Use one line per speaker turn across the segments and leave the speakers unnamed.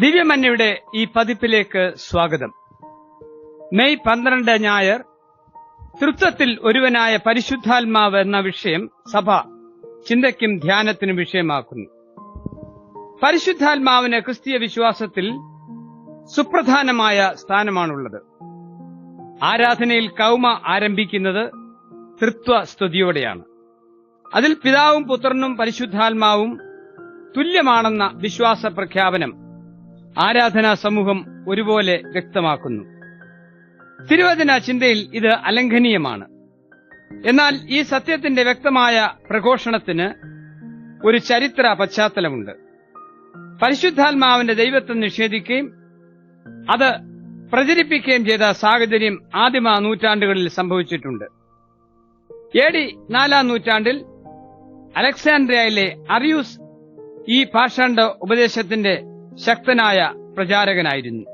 ദിവ്യമന്നയുടെ ഈ പതിപ്പിലേക്ക് സ്വാഗതം. മെയ് പന്ത്രണ്ട് ഞായർ തൃത്വത്തിൽ ഒരുവനായ പരിശുദ്ധാത്മാവ് എന്ന വിഷയം സഭ ചിന്തയ്ക്കും ധ്യാനത്തിനും വിഷയമാക്കുന്നു. പരിശുദ്ധാത്മാവിന് ക്രിസ്തീയ വിശ്വാസത്തിൽ സുപ്രധാനമായ സ്ഥാനമാണുള്ളത്. ആരാധനയിൽ കൗമ ആരംഭിക്കുന്നത് തൃത്വ സ്തുതിയോടെയാണ് അതിൽ പിതാവും പുത്രനും പരിശുദ്ധാത്മാവും തുല്യമാണെന്ന വിശ്വാസ പ്രഖ്യാപനം ആരാധനാ സമൂഹം ഒരുപോലെ വ്യക്തമാക്കുന്നു. തിരുവചന ചിന്തയിൽ ഇത് അലംഘനീയമാണ്. എന്നാൽ ഈ സത്യത്തിന്റെ വ്യക്തമായ പ്രഘോഷണത്തിന് ഒരു ചരിത്ര പശ്ചാത്തലമുണ്ട്. പരിശുദ്ധാത്മാവിന്റെ ദൈവത്വം നിഷേധിക്കുകയും അത് പ്രചരിപ്പിക്കുകയും ചെയ്ത സാഹചര്യം ആദിമ നൂറ്റാണ്ടുകളിൽ സംഭവിച്ചിട്ടുണ്ട്. എ ഡി നാലാം നൂറ്റാണ്ടിൽ അലക്സാൻഡ്രിയയിലെ അറിയൂസ് ഈ പാഷാണ്ഡ ഉപദേശത്തിന്റെ ശക്തനായ പ്രചാരകനായിരുന്നു.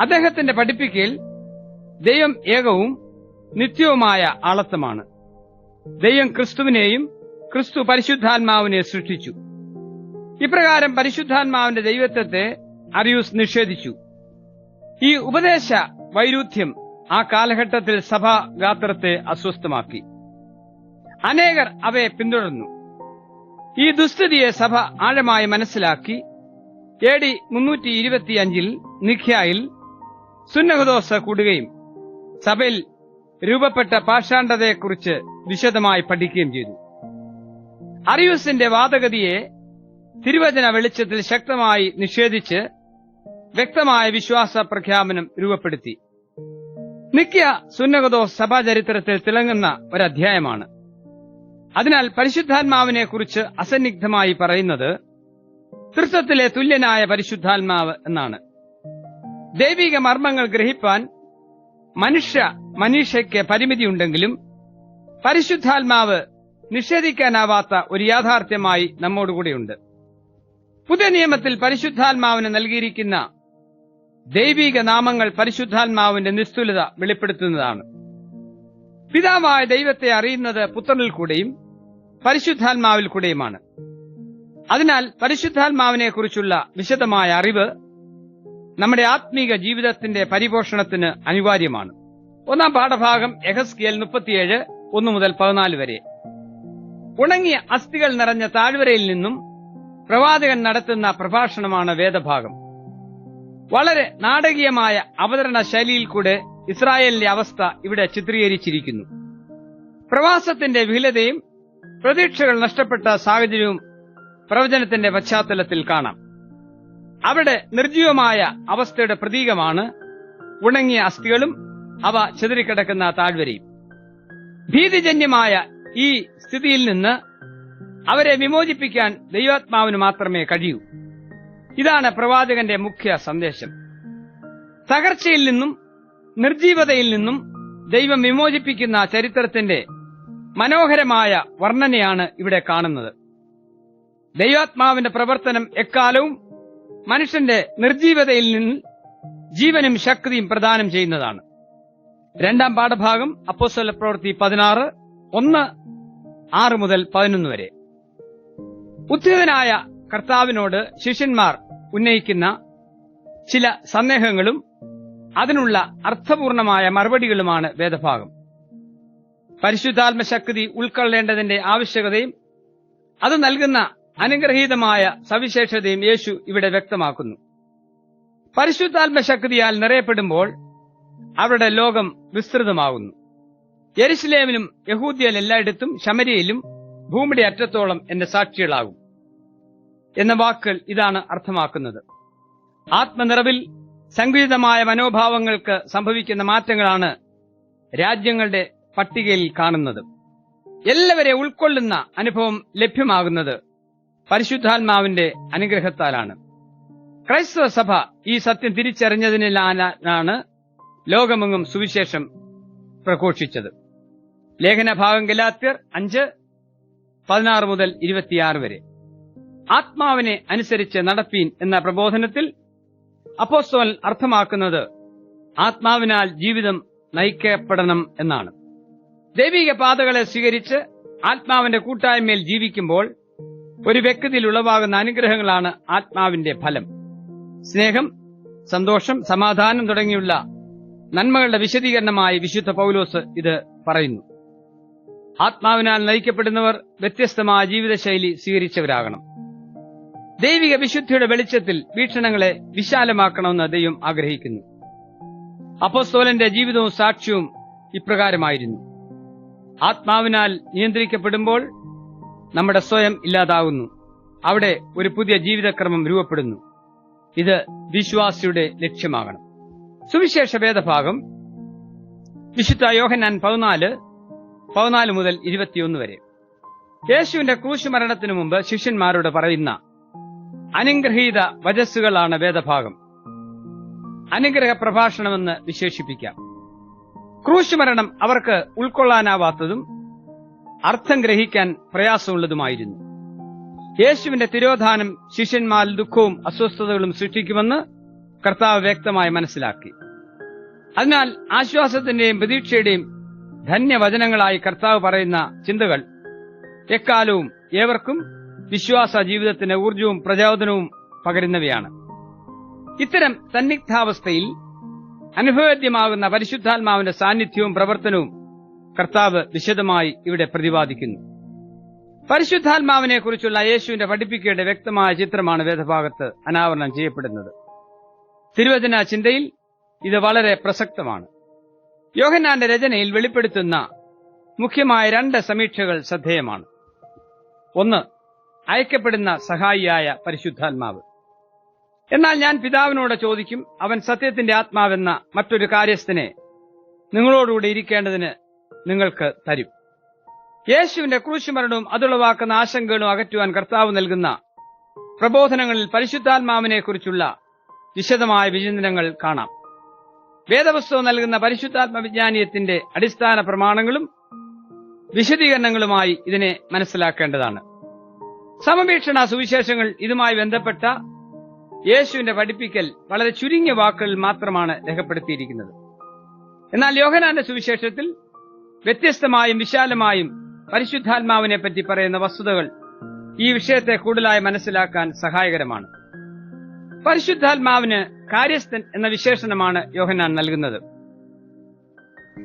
അദ്ദേഹത്തിന്റെ പഠിപ്പിക്കൽ ദൈവം ഏകവും നിത്യവുമായ ആളത്വമാണ് ദൈവം ക്രിസ്തുവിനെയും ക്രിസ്തു പരിശുദ്ധാത്മാവിനെ സൃഷ്ടിച്ചു. ഇപ്രകാരം പരിശുദ്ധാത്മാവിന്റെ ദൈവത്വത്തെ അറിയൂസ് നിഷേധിച്ചു. ഈ ഉപദേശ വൈരുദ്ധ്യം ആ കാലഘട്ടത്തിൽ സഭാ ഗാത്രത്തെ അസ്വസ്ഥമാക്കി. അനേകർ അവയെ പിന്തുടർന്നു. ഈ ദുസ്ഥിതിയെ സഭ ആഴമായി മനസ്സിലാക്കി എ ഡി മുന്നൂറ്റി ഇരുപത്തിയഞ്ചിൽ നിഖ്യായിൽ സുന്നഹദോസ കൂടുകയും സഭയിൽ രൂപപ്പെട്ട പാഷാണ്ഡതയെക്കുറിച്ച് വിശദമായി പഠിക്കുകയും ചെയ്തു. അറിയൂസിന്റെ വാദഗതിയെ തിരുവചന വെളിച്ചത്തിൽ ശക്തമായി നിഷേധിച്ച് വ്യക്തമായ വിശ്വാസ പ്രഖ്യാപനം രൂപപ്പെടുത്തി. നിക്യ സുന്നഗതോ സഭാചരിത്രത്തിൽ തിളങ്ങുന്ന ഒരധ്യായമാണ്. അതിനാൽ പരിശുദ്ധാത്മാവിനെക്കുറിച്ച് അസന്നിഗ്ധമായി പറയുന്നത് തൃത്വത്തിലെ തുല്യനായ പരിശുദ്ധാത്മാവ് എന്നാണ്. ദൈവിക മർമ്മങ്ങൾ ഗ്രഹിപ്പാൻ മനുഷ്യ മനീഷയ്ക്ക് പരിമിതിയുണ്ടെങ്കിലും പരിശുദ്ധാത്മാവ് നിഷേധിക്കാനാവാത്ത ഒരു യാഥാർത്ഥ്യമായി നമ്മോടുകൂടെയുണ്ട്. പുതിയ നിയമത്തിൽ പരിശുദ്ധാത്മാവിന് നൽകിയിരിക്കുന്ന ദൈവിക നാമങ്ങൾ പരിശുദ്ധാത്മാവിന്റെ നിസ്തുലത വെളിപ്പെടുത്തുന്നതാണ്. പിതാവായ ദൈവത്തെ അറിയുന്നത് പുത്രനിൽ കൂടെയും പരിശുദ്ധാത്മാവിൽ കൂടെയുമാണ്. അതിനാൽ പരിശുദ്ധാത്മാവിനെ കുറിച്ചുള്ള വിശദമായ അറിവ് നമ്മുടെ ആത്മീക ജീവിതത്തിന്റെ പരിപോഷണത്തിന് അനിവാര്യമാണ്. ഒന്നാം പാഠഭാഗം എഹസ്കിയൽ മുപ്പത്തിയേഴ് ഒന്ന് മുതൽ പതിനാല് വരെ. ഉണങ്ങിയ അസ്ഥികൾ നിറഞ്ഞ താഴ്വരയിൽ നിന്നും പ്രവാചകൻ നടത്തുന്ന പ്രഭാഷണമാണ് വേദഭാഗം. വളരെ നാടകീയമായ അവതരണ ശൈലിയിൽ കൂടെ ഇസ്രായേലിന്റെ അവസ്ഥ ഇവിടെ ചിത്രീകരിച്ചിരിക്കുന്നു. പ്രവാസത്തിന്റെ വിഹിലതയും പ്രതീക്ഷകൾ നഷ്ടപ്പെട്ട സാഹചര്യവും പ്രവചനത്തിന്റെ പശ്ചാത്തലത്തിൽ കാണാം. അവിടെ നിർജീവമായ അവസ്ഥയുടെ പ്രതീകമാണ് ഉണങ്ങിയ അസ്ഥികളും അവ ചിതറിക്കിടക്കുന്ന താഴ്വരയും. ഭീതിജന്യമായ ഈ സ്ഥിതിയിൽ നിന്ന് അവരെ വിമോചിപ്പിക്കാൻ ദൈവാത്മാവിന് മാത്രമേ കഴിയൂ. ഇതാണ് പ്രവാചകന്റെ മുഖ്യ സന്ദേശം. തകർച്ചയിൽ നിന്നും നിർജീവതയിൽ നിന്നും ദൈവം വിമോചിപ്പിക്കുന്ന ചരിത്രത്തിന്റെ മനോഹരമായ വർണനയാണ് ഇവിടെ കാണുന്നത്. ദൈവാത്മാവിന്റെ പ്രവർത്തനം എക്കാലവും മനുഷ്യന്റെ നിർജീവതയിൽ നിന്ന് ജീവനും ശക്തിയും പ്രദാനം ചെയ്യുന്നതാണ്. രണ്ടാം പാഠഭാഗം അപ്പോസ്വല പ്രവൃത്തി പതിനാറ് ഒന്ന് ആറ് മുതൽ പതിനൊന്ന് വരെ. ഉദ്ധിതനായ കർത്താവിനോട് ശിഷ്യന്മാർ ഉന്നയിക്കുന്ന ചില സന്ദേഹങ്ങളും അതിനുള്ള അർത്ഥപൂർണമായ മറുപടികളുമാണ് വേദഭാഗം. പരിശുദ്ധാത്മശക്തി ഉൾക്കൊള്ളേണ്ടതിന്റെ ആവശ്യകതയും അത് നൽകുന്ന അനുഗ്രഹീതമായ സവിശേഷതയും യേശു ഇവിടെ വ്യക്തമാക്കുന്നു. പരിശുദ്ധാത്മ ശക്തിയാൽ നിറയപ്പെടുമ്പോൾ അവരുടെ ലോകം വിസ്തൃതമാകുന്നു യെരുസലേമിലും യഹൂദിയൽ എല്ലായിടത്തും ശമരിയിലും ഭൂമിയുടെ അറ്റത്തോളം എന്റെ സാക്ഷികളാകും. എന്ന വാക്കുകൾ ഇതാണ് അർത്ഥമാക്കുന്നത്. ആത്മനിറവിൽ സങ്കുചിതമായ മനോഭാവങ്ങൾക്ക് സംഭവിക്കുന്ന മാറ്റങ്ങളാണ് രാജ്യങ്ങളുടെ പട്ടികയിൽ കാണുന്നത്. എല്ലാവരെ ഉൾക്കൊള്ളുന്ന അനുഭവം ലഭ്യമാകുന്നത് പരിശുദ്ധാത്മാവിന്റെ അനുഗ്രഹത്താലാണ്. ക്രൈസ്തവ സഭ ഈ സത്യം തിരിച്ചറിഞ്ഞതിനാണ് ലോകമെങ്ങും സുവിശേഷം പ്രഘോഷിച്ചത്. ലേഖനഭാഗം ഗലാത്യർ അഞ്ച് പതിനാറ് മുതൽ ഇരുപത്തിയാറ് വരെ. ആത്മാവിനെ അനുസരിച്ച് നടപ്പീൻ എന്ന പ്രബോധനത്തിൽ അപ്പോസ്തോൽ അർത്ഥമാക്കുന്നത് ആത്മാവിനാൽ ജീവിതം നയിക്കപ്പെടണം എന്നാണ്. ദൈവിക പാതകളെ സ്വീകരിച്ച് ആത്മാവിന്റെ കൂട്ടായ്മയിൽ ജീവിക്കുമ്പോൾ ഒരു വ്യക്തിയിൽ ഉളവാകുന്ന അനുഗ്രഹങ്ങളാണ് ആത്മാവിന്റെ ഫലം. സ്നേഹം സന്തോഷം സമാധാനം തുടങ്ങിയുള്ള നന്മകളുടെ വിശദീകരണമായി വിശുദ്ധ പൗലോസ് ഇത് പറയുന്നു. ആത്മാവിനാൽ നയിക്കപ്പെടുന്നവർ വ്യത്യസ്തമായ ജീവിതശൈലി സ്വീകരിച്ചവരാകണം. ദൈവിക വിശുദ്ധിയുടെ വെളിച്ചത്തിൽ വീക്ഷണങ്ങളെ വിശാലമാക്കണമെന്ന് ദൈവം ആഗ്രഹിക്കുന്നു. അപ്പോസ്തോലന്റെ ജീവിതവും സാക്ഷ്യവും ഇപ്രകാരമായിരുന്നു. ആത്മാവിനാൽ നിയന്ത്രിക്കപ്പെടുമ്പോൾ നമ്മുടെ സ്വയം ഇല്ലാതാകുന്നു അവിടെ ഒരു പുതിയ ജീവിതക്രമം രൂപപ്പെടുന്നു. ഇത് വിശ്വാസിയുടെ ലക്ഷ്യമാകണം. സുവിശേഷ വേദഭാഗം. വിശുദ്ധ യോഹനാൻ പതിനാല് പതിനാല് മുതൽ ഇരുപത്തിയൊന്ന് വരെ. യേശുവിന്റെ ക്രൂശുമരണത്തിനു മുമ്പ് ശിഷ്യന്മാരോട് പറയുന്ന അനുഗ്രഹീത വജസ്സുകളാണ് വേദഭാഗം. അനുഗ്രഹ പ്രഭാഷണമെന്ന് വിശേഷിപ്പിക്കാം. ക്രൂശുമരണം അവർക്ക് ഉൾക്കൊള്ളാനാവാത്തതും അർത്ഥം ഗ്രഹിക്കാൻ പ്രയാസമുള്ളതുമായിരുന്നു. യേശുവിന്റെ തിരോധാനം ശിഷ്യന്മാരിൽ ദുഃഖവും അസ്വസ്ഥതകളും സൃഷ്ടിക്കുമെന്ന് കർത്താവ് വ്യക്തമായി മനസ്സിലാക്കി. അതിനാൽ ആശ്വാസത്തിന്റെയും പ്രതീക്ഷയുടെയും ധന്യവചനങ്ങളായി കർത്താവ് പറയുന്ന ചിന്തകൾ എക്കാലവും ഏവർക്കും വിശ്വാസ ജീവിതത്തിന് ഊർജവും പ്രചോദനവും പകരുന്നവയാണ്. ഇത്തരം സന്നിഗ്ധാവസ്ഥയിൽ അനുഭവേദ്യമാകുന്ന പരിശുദ്ധാത്മാവിന്റെ സാന്നിധ്യവും പ്രവർത്തനവും കർത്താവ് വിശദമായി ഇവിടെ പ്രതിപാദിക്കുന്നു. പരിശുദ്ധാത്മാവിനെ കുറിച്ചുള്ള യേശുവിന്റെ പഠിപ്പിക്കേണ്ട വ്യക്തമായ ചിത്രമാണ് വേദഭാഗത്ത് അനാവരണം ചെയ്യപ്പെടുന്നത്. തിരുവചന ചിന്തയിൽ ഇത് വളരെ പ്രസക്തമാണ്. യോഹന്നാന്റെ രചനയിൽ വെളിപ്പെടുത്തുന്ന മുഖ്യമായ രണ്ട് സമീക്ഷകൾ ശ്രദ്ധേയമാണ്. ഒന്ന് അയക്കപ്പെടുന്ന സഹായിയായ പരിശുദ്ധാത്മാവ്. എന്നാൽ ഞാൻ പിതാവിനോട് ചോദിക്കും അവൻ സത്യത്തിന്റെ ആത്മാവെന്ന മറ്റൊരു കാര്യസ്ഥനെ നിങ്ങളോടുകൂടി ഇരിക്കേണ്ടതിന് നിങ്ങൾക്ക് തരും. യേശുവിന്റെ ക്രൂശുമരണവും അതുളവാക്കുന്ന ആശങ്കകളും അകറ്റുവാൻ കർത്താവ് നൽകുന്ന പ്രബോധനങ്ങളിൽ പരിശുദ്ധാത്മാവിനെ കുറിച്ചുള്ള വിശദമായ വിചിന്തനങ്ങൾ കാണാം. വേദപുസ്തകം നൽകുന്ന പരിശുദ്ധാത്മ വിജ്ഞാനീയത്തിന്റെ അടിസ്ഥാന പ്രമാണങ്ങളും വിശദീകരണങ്ങളുമായി ഇതിനെ മനസ്സിലാക്കേണ്ടതാണ്. സമവീക്ഷണ സുവിശേഷങ്ങൾ ഇതുമായി ബന്ധപ്പെട്ട യേശുവിന്റെ പഠിപ്പിക്കൽ വളരെ ചുരുങ്ങിയ വാക്കുകളിൽ മാത്രമാണ് രേഖപ്പെടുത്തിയിരിക്കുന്നത്. എന്നാൽ യോഹനാന്റെ സുവിശേഷത്തിൽ വ്യത്യസ്തമായും വിശാലമായും പരിശുദ്ധാത്മാവിനെ പറ്റി പറയുന്ന വസ്തുതകൾ ഈ വിഷയത്തെ കൂടുതലായി മനസ്സിലാക്കാൻ സഹായകരമാണ്. പരിശുദ്ധാത്മാവിന് കാര്യസ്ഥൻ എന്ന വിശേഷണമാണ് യോഹന്നാൻ നൽകുന്നത്.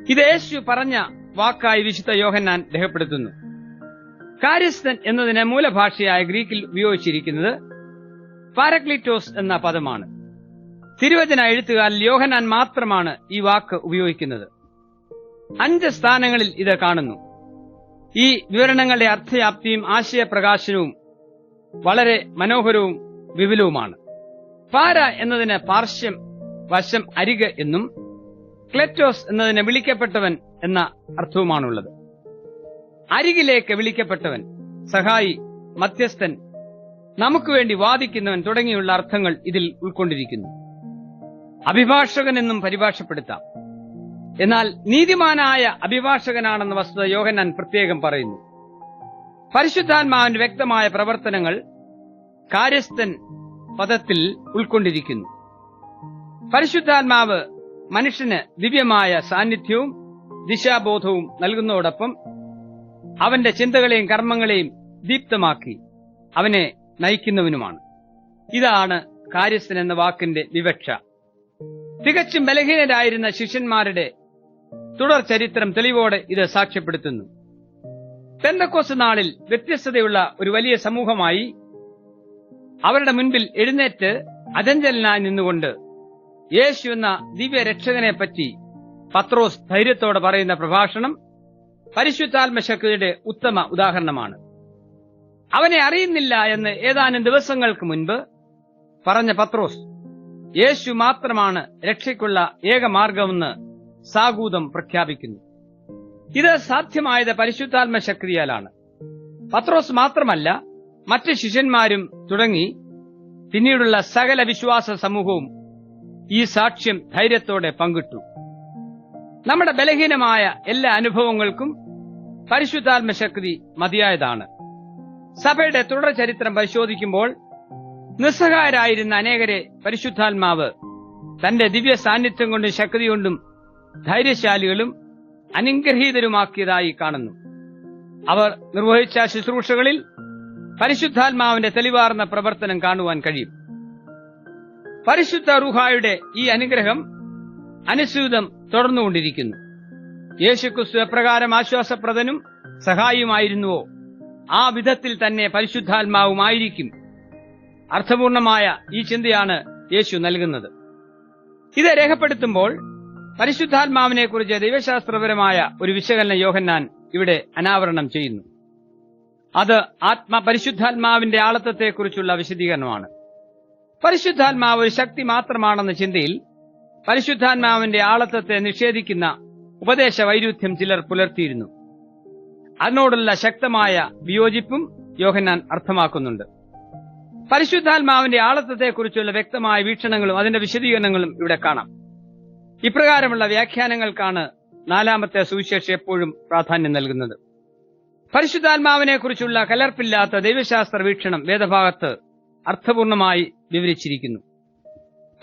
ഇത് യേശു പറഞ്ഞ വാക്കായി വിശുദ്ധ യോഹന്നാൻ രേഖപ്പെടുത്തുന്നു. കാര്യസ്ഥൻ എന്നതിന് മൂലഭാഷയായ ഗ്രീക്കിൽ ഉപയോഗിച്ചിരിക്കുന്നത് പാരക്ലിറ്റോസ് എന്ന പദമാണ്. തിരുവചന എഴുത്തുകാരിൽ യോഹനാൻ മാത്രമാണ് ഈ വാക്ക് ഉപയോഗിക്കുന്നത്. അഞ്ച് സ്ഥാനങ്ങളിൽ ഇത് കാണുന്നു. ഈ വിവരണങ്ങളുടെ അർത്ഥവ്യാപ്തിയും ആശയപ്രകാശനവും വളരെ മനോഹരവും വിപുലവുമാണ്. പാര എന്നതിന് പാർശ്യം വശം അരിക് എന്നും ക്ലെറ്റോസ് എന്നതിന് വിളിക്കപ്പെട്ടവൻ എന്ന അർത്ഥവുമാണുള്ളത്. അരികിലേക്ക് വിളിക്കപ്പെട്ടവൻ സഹായി മധ്യസ്ഥൻ നമുക്ക് വേണ്ടി വാദിക്കുന്നവൻ തുടങ്ങിയുള്ള അർത്ഥങ്ങൾ ഇതിൽ ഉൾക്കൊണ്ടിരിക്കുന്നു. അഭിഭാഷകൻ എന്നും പരിഭാഷപ്പെടുത്താം. എന്നാൽ നീതിമാനായ അഭിഭാഷകനാണെന്ന വസ്തുത യോഹന്നാൻ പ്രത്യേകം പറയുന്നു. പരിശുദ്ധാത്മാവിന്റെ വ്യക്തമായ പ്രവർത്തനങ്ങൾ കാര്യസ്ഥൻ പദത്തിൽ ഉൾക്കൊണ്ടിരിക്കുന്നു. പരിശുദ്ധാത്മാവ് മനുഷ്യന് ദിവ്യമായ സാന്നിധ്യവും ദിശാബോധവും നൽകുന്നതോടൊപ്പം അവന്റെ ചിന്തകളെയും കർമ്മങ്ങളെയും ദീപ്തമാക്കി അവനെ നയിക്കുന്നവനുമാണ്. ഇതാണ് കാര്യസ്ഥൻ എന്ന വാക്കിന്റെ വിവക്ഷ. തികച്ചും ബലഹീനരായിരുന്ന ശിഷ്യന്മാരുടെ തുടർ ചരിത്രം തെളിവോടെ ഇത് സാക്ഷ്യപ്പെടുത്തുന്നു. പെന്തക്കോസ് നാളിൽ വ്യത്യസ്തതയുള്ള ഒരു വലിയ സമൂഹമായി അവരുടെ മുൻപിൽ എഴുന്നേറ്റ് അജഞ്ചലനായി നിന്നുകൊണ്ട് യേശു എന്ന ദിവ്യരക്ഷകനെ പറ്റി പത്രോസ് ധൈര്യത്തോടെ പറയുന്ന പ്രഭാഷണം പരിശുദ്ധാത്മശക്തിയുടെ ഉത്തമ ഉദാഹരണമാണ്. അവനെ അറിയുന്നില്ല എന്ന് ഏതാനും ദിവസങ്ങൾക്ക് മുൻപ് പറഞ്ഞ പത്രോസ് യേശു മാത്രമാണ് രക്ഷയ്ക്കുള്ള ഏക മാർഗമെന്ന് സാഗൂതം പ്രഖ്യാപിക്കുന്നു. ഇത് സാധ്യമായത് പരിശുദ്ധാത്മ ശക്തിയാലാണ്. പത്രോസ് മാത്രമല്ല മറ്റ് ശിഷ്യന്മാരും തുടങ്ങി പിന്നീടുള്ള സകല വിശ്വാസ സമൂഹവും ഈ സാക്ഷ്യം ധൈര്യത്തോടെ പങ്കിട്ടു. നമ്മുടെ ബലഹീനമായ എല്ലാ അനുഭവങ്ങൾക്കും പരിശുദ്ധാത്മ ശക്തി മതിയായതാണ്. സഭയുടെ തുടർ ചരിത്രം പരിശോധിക്കുമ്പോൾ നിസ്സഹായരായിരുന്ന അനേകരെ പരിശുദ്ധാത്മാവ് തന്റെ ദിവ്യ സാന്നിധ്യം കൊണ്ടും ശക്തി കൊണ്ടും ധൈര്യശാലികളും അനുഗ്രഹീതരുമാക്കിയതായി കാണുന്നു. അവർ നിർവഹിച്ച ശുശ്രൂഷകളിൽ പരിശുദ്ധാത്മാവിന്റെ തെളിവാർന്ന പ്രവർത്തനം കാണുവാൻ കഴിയും. പരിശുദ്ധ റുഹായുടെ ഈ അനുഗ്രഹം അനുസ്യൂതം തുടർന്നുകൊണ്ടിരിക്കുന്നു. യേശുക്രിസ്തു എപ്രകാരം ആശ്വാസപ്രദനും സഹായിയുമായിരുന്നുവോ ആ വിധത്തിൽ തന്നെ പരിശുദ്ധാത്മാവുമായിരിക്കും. അർത്ഥപൂർണമായ ഈ ചിന്തയാണ് യേശു നൽകുന്നത്. ഇത് രേഖപ്പെടുത്തുമ്പോൾ പരിശുദ്ധാത്മാവിനെ കുറിച്ച് ദൈവശാസ്ത്രപരമായ ഒരു വിശകലനം യോഹന്നാൻ ഇവിടെ അനാവരണം ചെയ്യുന്നു. അത് ആത്മ പരിശുദ്ധാത്മാവിന്റെ ആളത്വത്തെക്കുറിച്ചുള്ള വിശദീകരണമാണ്. പരിശുദ്ധാത്മാവ് ഒരു ശക്തി മാത്രമാണെന്ന ചിന്തയിൽ പരിശുദ്ധാത്മാവിന്റെ ആളത്വത്തെ നിഷേധിക്കുന്ന ഉപദേശ വൈരുദ്ധ്യം ചിലർ പുലർത്തിയിരുന്നു. അതിനോടുള്ള ശക്തമായ വിയോജിപ്പും യോഹന്നാൻ അർത്ഥമാക്കുന്നുണ്ട്. പരിശുദ്ധാത്മാവിന്റെ ആളത്വത്തെക്കുറിച്ചുള്ള വ്യക്തമായ വീക്ഷണങ്ങളും അതിന്റെ വിശദീകരണങ്ങളും ഇവിടെ കാണാം. ഇപ്രകാരമുള്ള വ്യാഖ്യാനങ്ങൾക്കാണ് നാലാമത്തെ സുവിശേഷം എപ്പോഴും പ്രാധാന്യം നൽകുന്നത്. പരിശുദ്ധാത്മാവിനെ കുറിച്ചുള്ള കലർപ്പില്ലാത്ത ദൈവശാസ്ത്ര വീക്ഷണം വേദഭാഗത്ത് അർത്ഥപൂർണമായി വിവരിച്ചിരിക്കുന്നു.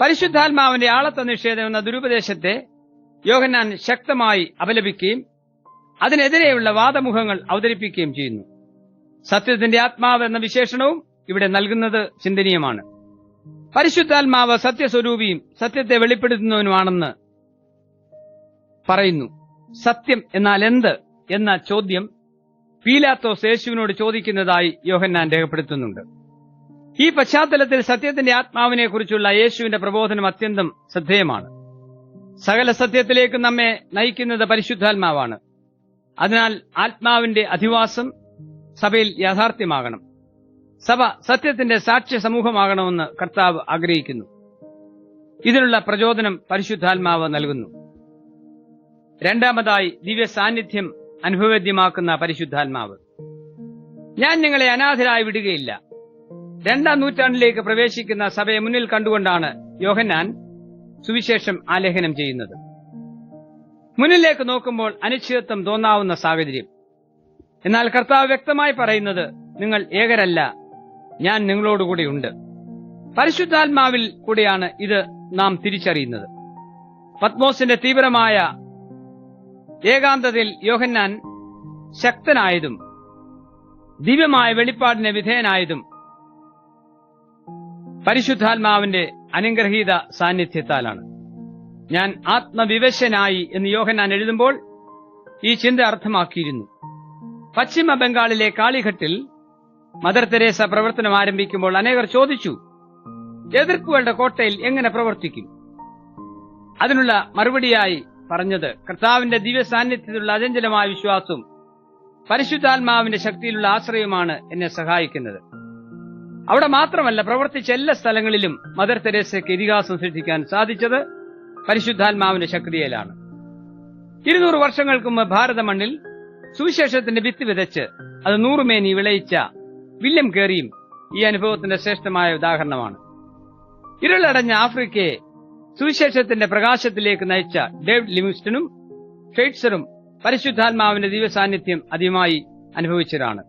പരിശുദ്ധാത്മാവിന്റെ ആളത്വ നിഷേധം എന്ന ദുരുപദേശത്തെ യോഹന്നാൻ ശക്തമായി അപലപിക്കുകയും അതിനെതിരെയുള്ള വാദമുഖങ്ങൾ അവതരിപ്പിക്കുകയും ചെയ്യുന്നു. സത്യത്തിന്റെ ആത്മാവ് എന്ന വിശേഷണവും ഇവിടെ നൽകുന്നത് ചിന്തനീയമാണ്. പരിശുദ്ധാത്മാവ് സത്യസ്വരൂപിയും സത്യത്തെ വെളിപ്പെടുത്തുന്നവനുമാണെന്ന് പറയുന്നു. സത്യം എന്നാൽ എന്ത് എന്ന ചോദ്യം പീലാത്തോസ് യേശുവിനോട് ചോദിക്കുന്നതായി യോഹന്നാൻ രേഖപ്പെടുത്തുന്നുണ്ട്. ഈ പശ്ചാത്തലത്തിൽ സത്യത്തിന്റെ ആത്മാവിനെ കുറിച്ചുള്ള യേശുവിന്റെ പ്രബോധനം അത്യന്തം ശ്രദ്ധേയമാണ്. സകല സത്യത്തിലേക്ക് നമ്മെ നയിക്കുന്നത് പരിശുദ്ധാത്മാവാണ്. അതിനാൽ ആത്മാവിന്റെ അധിവാസം സഭയിൽ യാഥാർത്ഥ്യമാകണം. സഭ സത്യത്തിന്റെ സാക്ഷ്യ സമൂഹമാകണമെന്ന് കർത്താവ് ആഗ്രഹിക്കുന്നു. ഇതിനുള്ള പ്രചോദനം പരിശുദ്ധാത്മാവ് നൽകുന്നു. രണ്ടാമതായി ദിവ്യ സാന്നിധ്യം അനുഭവേദ്യമാക്കുന്ന പരിശുദ്ധാത്മാവ്. ഞാൻ നിങ്ങളെ അനാഥരായി വിടുകയില്ല. രണ്ടാം നൂറ്റാണ്ടിലേക്ക് പ്രവേശിക്കുന്ന സഭയെ മുന്നിൽ കണ്ടുകൊണ്ടാണ് യോഹന്നാൻ സുവിശേഷം ആലേഖനം ചെയ്യുന്നത്. മുന്നിലേക്ക് നോക്കുമ്പോൾ അനിശ്ചിതത്വം തോന്നാവുന്ന സാഹചര്യം. എന്നാൽ കർത്താവ് വ്യക്തമായി പറയുന്നത് നിങ്ങൾ ഏകരല്ല ഞാൻ നിങ്ങളോടുകൂടിയുണ്ട്. പരിശുദ്ധാത്മാവിൽ കൂടിയാണ് ഇത് നാം തിരിച്ചറിയുന്നത്. പത്മോസിന്റെ തീവ്രമായ ഏകാന്തതയിൽ യോഹന്നാൻ ശക്തനായതും ദിവ്യമായ വെളിപ്പാടിന് വിധേയനായതും പരിശുദ്ധാത്മാവിന്റെ അനുഗ്രഹീത സാന്നിധ്യത്താലാണ്. ഞാൻ ആത്മവിവശനായി എന്ന് യോഹന്നാൻ എഴുതുമ്പോൾ ഈ ചിന്ത അർത്ഥമാക്കിയിരുന്നു. പശ്ചിമ ബംഗാളിലെ കാളിഘട്ടിൽ മദർ തെരേസ പ്രവർത്തനം ആരംഭിക്കുമ്പോൾ അനേകർ ചോദിച്ചു എതിർപ്പുകളുടെ കോട്ടയിൽ എങ്ങനെ പ്രവർത്തിക്കും? അതിനുള്ള മറുപടിയായി പറഞ്ഞത്. കർത്താവിന്റെ ദിവ്യ സാന്നിധ്യത്തിലുള്ള അചഞ്ചലമായ വിശ്വാസവും പരിശുദ്ധാത്മാവിന്റെ ശക്തിയിലുള്ള ആശ്രയമാണ് എന്നെ സഹായിക്കുന്നത്. അവിടെ മാത്രമല്ല പ്രവർത്തിച്ച എല്ലാ സ്ഥലങ്ങളിലും മദർ തെരേസയ്ക്ക് ഇതിഹാസം സൃഷ്ടിക്കാൻ സാധിച്ചത് പരിശുദ്ധാത്മാവിന്റെ ശക്തിയിലാണ്. ഇരുന്നൂറ് വർഷങ്ങൾക്ക് മുമ്പ് ഭാരത മണ്ണിൽ സുവിശേഷത്തിന്റെ വിത്ത് വിതച്ച് അത് നൂറുമേനി വിളയിച്ച വില്യം കേറിയും ഈ അനുഭവത്തിന്റെ ശ്രേഷ്ഠമായ ഉദാഹരണമാണ്. ഇരുളടഞ്ഞ ആഫ്രിക്കയെ സുവിശേഷത്തിന്റെ പ്രകാശത്തിലേക്ക് നയിച്ച ഡേവിഡ് ലിമിസ്റ്റനും ഷെയ്റ്റ്സറും പരിശുദ്ധാത്മാവിന്റെ ദിവ്യസാന്നിധ്യം അധികമായി അനുഭവിച്ചതാണ്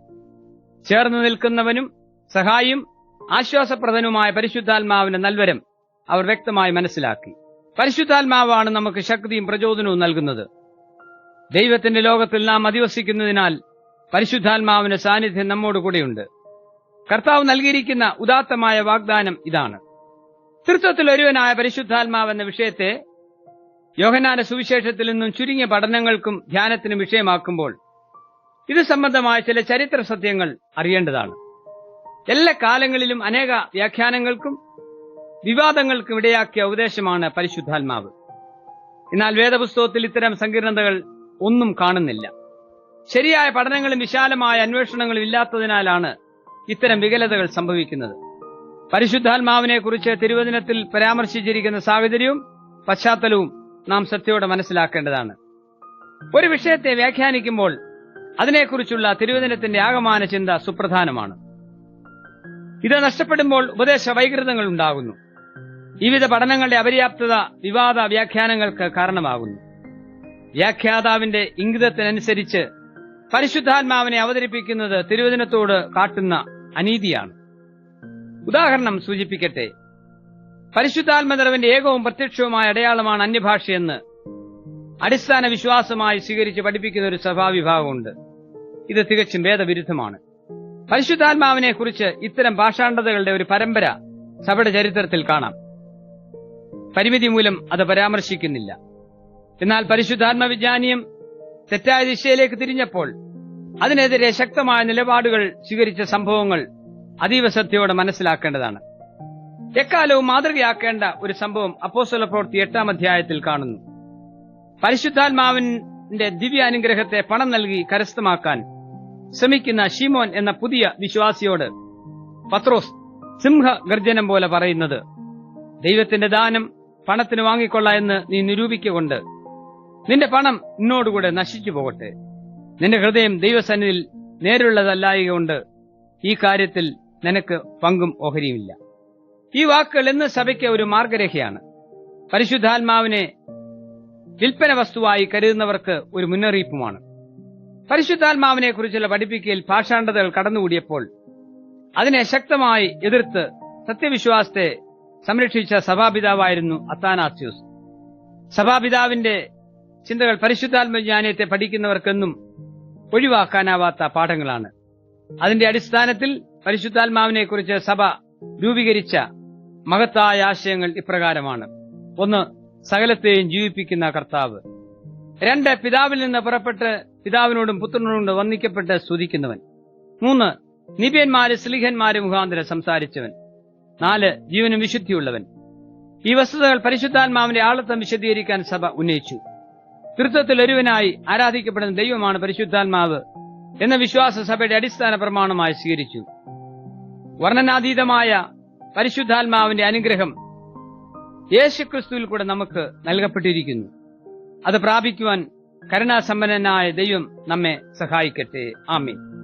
ചേർന്ന് നിൽക്കുന്നവനും സഹായിയും ആശ്വാസപ്രദനുമായ പരിശുദ്ധാത്മാവിന്റെ നൽവരം അവർ വ്യക്തമായി മനസ്സിലാക്കി. പരിശുദ്ധാത്മാവാണ് നമുക്ക് ശക്തിയും പ്രചോദനവും നൽകുന്നത്. ദൈവത്തിന്റെ ലോകത്തിൽ നാം അധിവസിക്കുന്നതിനാൽ പരിശുദ്ധാത്മാവിന്റെ സാന്നിധ്യം നമ്മോട് കൂടെയുണ്ട് കർത്താവ് നൽകിയിരിക്കുന്ന ഉദാത്തമായ വാഗ്ദാനം ഇതാണ്. തൃത്വത്തിൽ ഒരുവനായ പരിശുദ്ധാത്മാവ് എന്ന വിഷയത്തെ യോഹനാന സുവിശേഷത്തിൽ നിന്നും ചുരുങ്ങിയ പഠനങ്ങൾക്കും ധ്യാനത്തിനും വിഷയമാക്കുമ്പോൾ ഇത് സംബന്ധമായ ചില ചരിത്ര സത്യങ്ങൾ അറിയേണ്ടതാണ്. എല്ലാ കാലങ്ങളിലും അനേക വ്യാഖ്യാനങ്ങൾക്കും വിവാദങ്ങൾക്കും ഇടയാക്കിയ ഉപദേശമാണ് പരിശുദ്ധാത്മാവ്. എന്നാൽ വേദപുസ്തകത്തിൽ ഇത്തരം സങ്കീർണതകൾ ഒന്നും കാണുന്നില്ല. ശരിയായ പഠനങ്ങളും വിശാലമായ അന്വേഷണങ്ങളും ഇല്ലാത്തതിനാലാണ് ഇത്തരം വികലതകൾ സംഭവിക്കുന്നത്. പരിശുദ്ധാത്മാവിനെ കുറിച്ച് തിരുവചനത്തിൽ പരാമർശിച്ചിരിക്കുന്ന സാഹചര്യവും പശ്ചാത്തലവും നാം സത്യയോടെ മനസ്സിലാക്കേണ്ടതാണ്. ഒരു വിഷയത്തെ വ്യാഖ്യാനിക്കുമ്പോൾ അതിനെക്കുറിച്ചുള്ള തിരുവചനത്തിന്റെ ആകമാന ചിന്ത സുപ്രധാനമാണ്. ഇത് നഷ്ടപ്പെടുമ്പോൾ ഉപദേശ വൈകൃതങ്ങൾ ഉണ്ടാകുന്നു. വിവിധ പഠനങ്ങളുടെ അപര്യാപ്തത വിവാദ വ്യാഖ്യാനങ്ങൾക്ക് കാരണമാകുന്നു. വ്യാഖ്യാതാവിന്റെ ഇംഗിതത്തിനനുസരിച്ച് പരിശുദ്ധാത്മാവിനെ അവതരിപ്പിക്കുന്നത് തിരുവചനത്തോട് കാട്ടുന്ന അനീതിയാണ്. ഉദാഹരണം സൂചിപ്പിക്കട്ടെ. പരിശുദ്ധാത്മനിറവിന്റെ ഏകവും പ്രത്യക്ഷവുമായ അടയാളമാണ് അന്യഭാഷയെന്ന് അടിസ്ഥാന വിശ്വാസമായി സ്വീകരിച്ച് പഠിപ്പിക്കുന്ന ഒരു സഭാവിഭാഗമുണ്ട്. ഇത് തികച്ചും വേദവിരുദ്ധമാണ്. പരിശുദ്ധാത്മാവിനെ കുറിച്ച് ഇത്തരം ഭാഷാണ്ഡതകളുടെ ഒരു പരമ്പര സഭയുടെ ചരിത്രത്തിൽ കാണാം. പരിമിതി മൂലം അത് പരാമർശിക്കുന്നില്ല. എന്നാൽ പരിശുദ്ധാത്മ വിജ്ഞാനീയം തെറ്റായ ദിശയിലേക്ക് തിരിഞ്ഞപ്പോൾ അതിനെതിരെ ശക്തമായ നിലപാടുകൾ സ്വീകരിച്ച സംഭവങ്ങൾ അതീവ ശ്രദ്ധയോടെ മനസ്സിലാക്കേണ്ടതാണ്. എക്കാലവും മാതൃകയാക്കേണ്ട ഒരു സംഭവം അപ്പോസ്വല പ്രവൃത്തി എട്ടാം അധ്യായത്തിൽ കാണുന്നു. പരിശുദ്ധാത്മാവിന്റെ ദിവ്യ അനുഗ്രഹത്തെ പണം നൽകി കരസ്ഥമാക്കാൻ ശ്രമിക്കുന്ന ഷിമോൻ എന്ന പുതിയ വിശ്വാസിയോട് പത്രോസ് സിംഹഗർജനം പോലെ പറയുന്നത് ദൈവത്തിന്റെ ദാനം പണത്തിന് വാങ്ങിക്കൊള്ള എന്ന് നീ നിരൂപിക്കൊണ്ട് നിന്റെ പണം നിന്നോടുകൂടെ നശിച്ചു പോകട്ടെ. നിന്റെ ഹൃദയം ദൈവസന്നിധിയിൽ നേരുള്ളതല്ലായകൊണ്ട് ഈ കാര്യത്തിൽ നിനക്ക് പങ്കും ഓഹരിയുമില്ല. ഈ വാക്കുകൾ എന്ന് സഭയ്ക്ക് ഒരു മാർഗരേഖയാണ്. പരിശുദ്ധാത്മാവിനെ വിൽപ്പന വസ്തുവായി കരുതുന്നവർക്ക് ഒരു മുന്നറിയിപ്പുമാണ്. പരിശുദ്ധാത്മാവിനെ കുറിച്ചുള്ള പഠിപ്പിക്കൽ ഭാഷാണ്ഡതകൾ കടന്നുകൂടിയപ്പോൾ അതിനെ ശക്തമായി എതിർത്ത് സത്യവിശ്വാസത്തെ സംരക്ഷിച്ച സഭാപിതാവായിരുന്നു അത്താനാസ്യൂസ് സഭാപിതാവിന്റെ ചിന്തകൾ പരിശുദ്ധാത്മജ്ഞാനത്തെ പഠിക്കുന്നവർക്കെന്നും ഒഴിവാക്കാനാവാത്ത പാഠങ്ങളാണ്. അതിന്റെ അടിസ്ഥാനത്തിൽ പരിശുദ്ധാത്മാവിനെക്കുറിച്ച് സഭ രൂപീകരിച്ച മഹത്തായ ആശയങ്ങൾ ഇപ്രകാരമാണ്. ഒന്ന് സകലത്തെയും ജീവിപ്പിക്കുന്ന കർത്താവ്. രണ്ട് പിതാവിൽ നിന്ന് പുറപ്പെട്ട് പിതാവിനോടും പുത്രനോടും വന്ദിക്കപ്പെട്ട് സ്തുതിക്കുന്നവൻ. മൂന്ന് നിപ്യന്മാര് സ്ലിഹന്മാര് മുഖാന്തരം സംസാരിച്ചവൻ. നാല് ജീവനും വിശുദ്ധിയുള്ളവൻ. ഈ വസ്തുതകൾ പരിശുദ്ധാത്മാവിന്റെ ആളത്വം വിശദീകരിക്കാൻ സഭ ഉന്നയിച്ചു. തൃത്വത്തിൽ ഒരുവനായി ആരാധിക്കപ്പെടുന്ന ദൈവമാണ് പരിശുദ്ധാത്മാവ് എന്ന വിശ്വാസ സഭയുടെ അടിസ്ഥാന പ്രമാണമായി സ്വീകരിച്ചു. വർണനാതീതമായ പരിശുദ്ധാത്മാവിന്റെ അനുഗ്രഹം യേശുക്രിസ്തുവിൽ കൂടെ നമുക്ക് നൽകപ്പെട്ടിരിക്കുന്നു. അത് പ്രാപിക്കുവാൻ കരുണാസമ്പന്നനായ ദൈവം നമ്മെ സഹായിക്കട്ടെ. ആമീൻ.